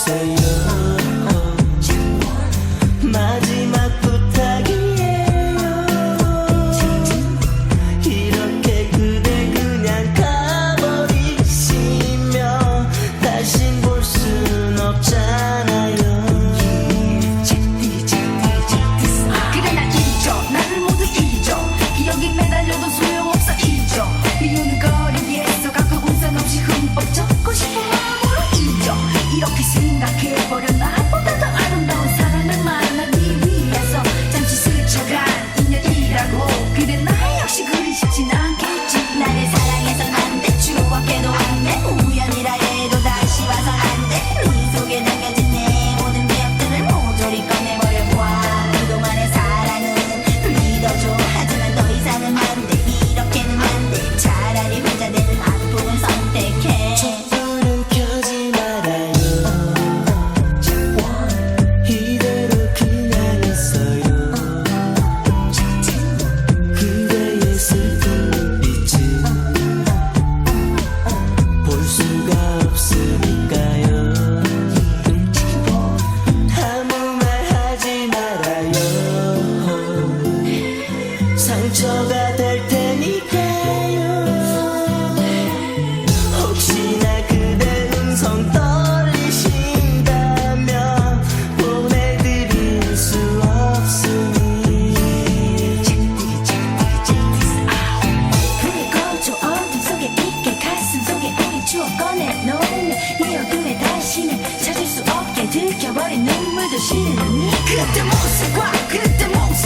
say 추억 꺼내놓으며 이 얼굴에 다시는 찾을 수 없게 들켜버린 눈물도 싫으니. 그때 모습과 그때 모습.